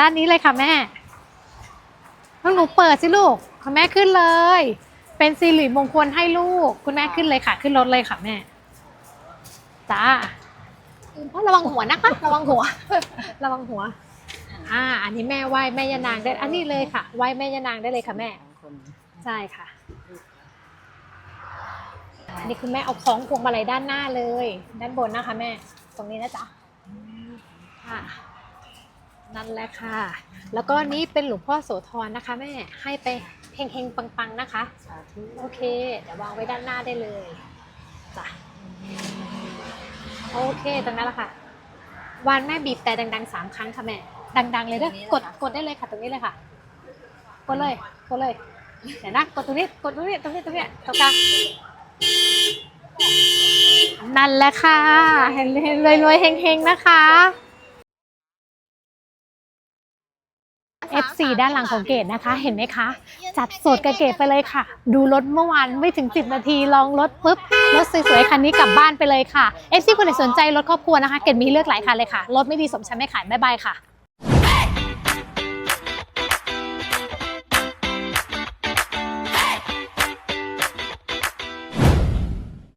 ด้านนี้เลยค่ะแม่ต้องหนูเปิดสิลูกคุณแม่ขึ้นเลย เป็นสิริมงคลให้ลูก คุณแม่ขึ้นเลยค่ะ ขึ้นรถเลยค่ะแม่ จ้าเพราะระวังหัวนะคะ ระวังหัว ระวังหัว อ่า อันนี้แม่ไหว้แม่ยานางได้ อันนี้เลยค่ะ ไหว้แม่ยานางได้เลยค่ะแม่ ใช่ค่ะ อันนี้คือแม่เอาคล้องพวงมาลัยด้านหน้าเลย ด้านบนนะคะ แม่ ตรงนี้นะจ๊ะค่ะ นั่นแหละค่ะ แล้วก็นี้เป็นหลวงพ่อโสธรนะคะแม่ ให้ไปเฮงๆปังๆนะคะสาธุโอเค เดี๋ยววางไว้ด้านหน้าได้เลยจ้ะโอเคตรงนั้นแหละค่ะ วานแม่บีบแต่ดังๆสามครั้งค่ะแม่ ดัง ๆ เลยเด้อกดกดได้เลยค่ะ ตรงนี้เลยค่ะ กดเลย กดเลย เดี๋ยวนะ กดตรงนี้ กดตรงนี้ ตรงนี้ ตรงนี้ตรงกลางนั่นแหละค่ะ เห็นรวยรวยๆเฮงๆนะคะ F4 ด้านหลังของเกดนะคะ เห็นไหมคะ จัดสดกับเกดไปเลยค่ะ ดูรถเมื่อวานไม่ถึง 10 นาทีลองรถปุ๊บรถสวยๆคันนี้กลับบ้านไปเลยค่ะ F4 คนไหนสนใจรถครอบครัวนะคะ เกดมีเลือกหลายคันเลยค่ะรถไม่ดีสมฉันไม่ขายบ๊ายบายค่ะ